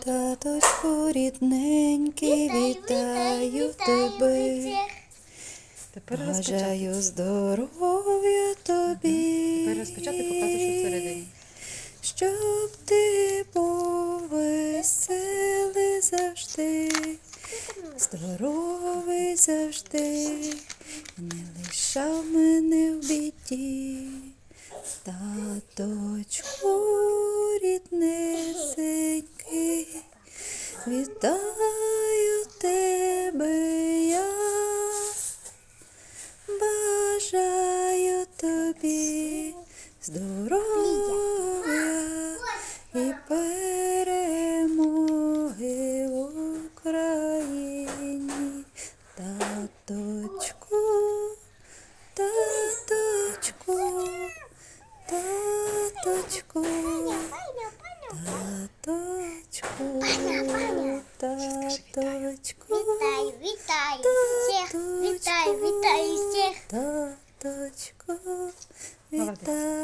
вітаю. Таточку рідненький, вітаю тебе. Тепер. Бажаю здоров'я тобі. Тепер розпочати показуй, що всередині. Щоб ти був веселий завжди, здоровий завжди, не лишав мене в біді, таточку вітаю тебе я. Бажаю тобі здоров'я і перемоги в Україні. Таточку, таточку, таточку, таточку, таточку. Вітаю, вітаю всіх. Вітаю, вітаю всіх. Таточку, вітаю